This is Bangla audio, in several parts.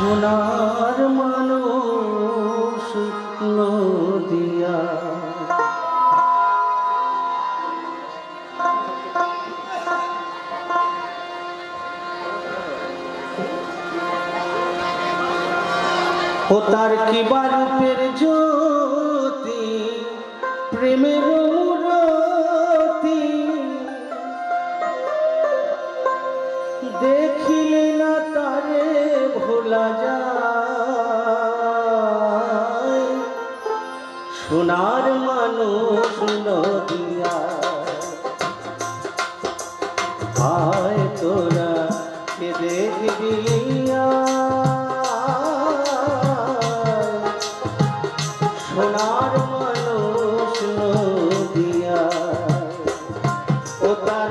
সোনার মানুষ নদিয়া। ও তার কি বারুপের জ্যোতি প্রেমের দেখিলে ভোলা যায়। সোনার মানুষ নদিয়া। হায় তোরা কে দেখবি সোনার মানুষ নদিয়া। ও তার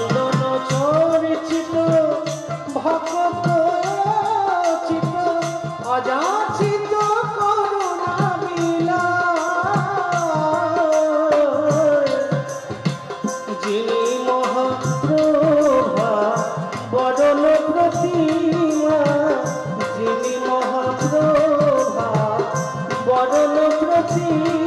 see